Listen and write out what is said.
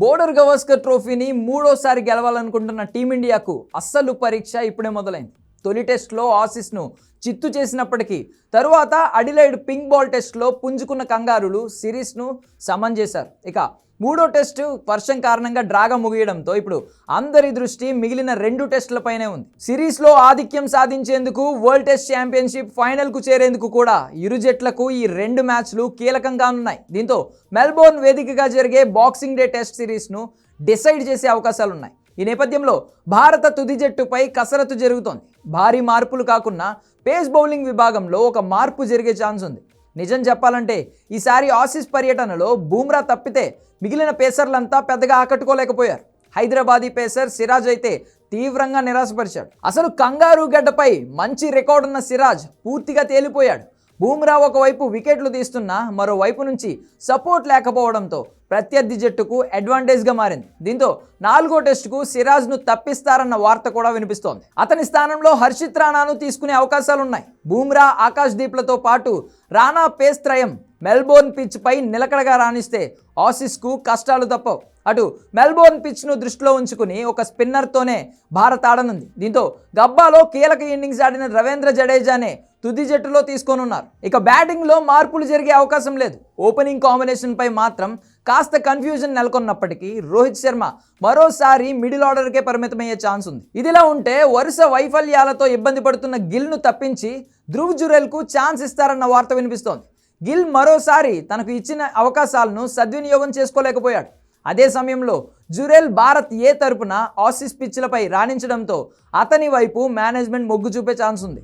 Border Gavaskar ట్రోఫీని మూడోసారి గెలవాలనుకుంటున్న టీమిండియాకు అస్సలు పరీక్ష ఇప్పుడే మొదలైంది. తొలి టెస్ట్లో ఆసీస్ను చిత్తు చేసినప్పటికీ తరువాత అడిలైడ్ పింక్ బాల్ టెస్ట్లో పుంజుకున్న కంగారులు సిరీస్ను సమన్ చేశారు. ఇక మూడో టెస్టు వర్షం కారణంగా డ్రాగా ముగియడంతో ఇప్పుడు అందరి దృష్టి మిగిలిన రెండు టెస్టులపైనే ఉంది. సిరీస్లో ఆధిక్యం సాధించేందుకు వరల్డ్ టెస్ట్ ఛాంపియన్షిప్ ఫైనల్కు చేరేందుకు కూడా ఇరు జట్లకు ఈ రెండు మ్యాచ్లు కీలకంగా ఉన్నాయి. దీంతో మెల్బోర్న్ వేదికగా జరిగే బాక్సింగ్ డే టెస్ట్ సిరీస్ను డిసైడ్ చేసే అవకాశాలున్నాయి ఈ నేపథ్యంలో భారత తుది జట్టుపై కసరత్తు జరుగుతోంది. భారీ మార్పులు కాకుండా పేస్ బౌలింగ్ విభాగంలో ఒక మార్పు జరిగే ఛాన్స్ ఉంది. నిజం చెప్పాలంటే ఈసారి ఆసీస్ పర్యటనలో బూమ్రా తప్పితే మిగిలిన పేసర్లంతా పెద్దగా ఆకట్టుకోలేకపోయారు. హైదరాబాదీ పేసర్ సిరాజ్ అయితే తీవ్రంగా నిరాశపరిచాడు. అసలు కంగారు గడ్డపై మంచి రికార్డున్న సిరాజ్ పూర్తిగా తేలిపోయాడు. బూమ్రా ఒకవైపు వికెట్లు తీస్తున్నా మరోవైపు నుంచి సపోర్ట్ లేకపోవడంతో ప్రత్యర్థి జట్టుకు అడ్వాంటేజ్గా మారింది. దీంతో నాలుగో టెస్టుకు సిరాజ్ను తప్పిస్తారన్న వార్త కూడా వినిపిస్తోంది. అతని స్థానంలో హర్షిత్ రాణాను తీసుకునే అవకాశాలున్నాయి. బూమ్రా ఆకాష్ దీప్లతో పాటు రాణా పేస్ త్రయం మెల్బోర్న్ పిచ్ పై నిలకడగా రాణిస్తే ఆసీస్కు కష్టాలు తప్పవు. అటు మెల్బోర్న్ పిచ్ను దృష్టిలో ఉంచుకుని ఒక స్పిన్నర్తోనే భారత్ ఆడనుంది. దీంతో గబ్బాలో కీలక ఇన్నింగ్స్ ఆడిన రవీంద్ర జడేజానే తుది జట్టులో తీసుకోనున్నారు. ఇక బ్యాటింగ్లో మార్పులు జరిగే అవకాశం లేదు. ఓపెనింగ్ కాంబినేషన్పై మాత్రం కాస్త కన్ఫ్యూజన్ నెలకొన్నప్పటికీ రోహిత్ శర్మ మరోసారి మిడిల్ ఆర్డర్కే పరిమితమయ్యే ఛాన్స్ ఉంది. ఇదిలా ఉంటే వరుస వైఫల్యాలతో ఇబ్బంది పడుతున్న గిల్ను తప్పించి ధ్రువ్ జురెల్కు ఛాన్స్ ఇస్తారన్న వార్త వినిపిస్తోంది. గిల్ మరోసారి తనకు ఇచ్చిన అవకాశాలను సద్వినియోగం చేసుకోలేకపోయాడు. అదే సమయంలో జురెల్ భారత్ ఏ తరపున ఆసీస్ పిచ్లపై రాణించడంతో అతని వైపు మేనేజ్మెంట్ మొగ్గు చూపే ఛాన్స్ ఉంది.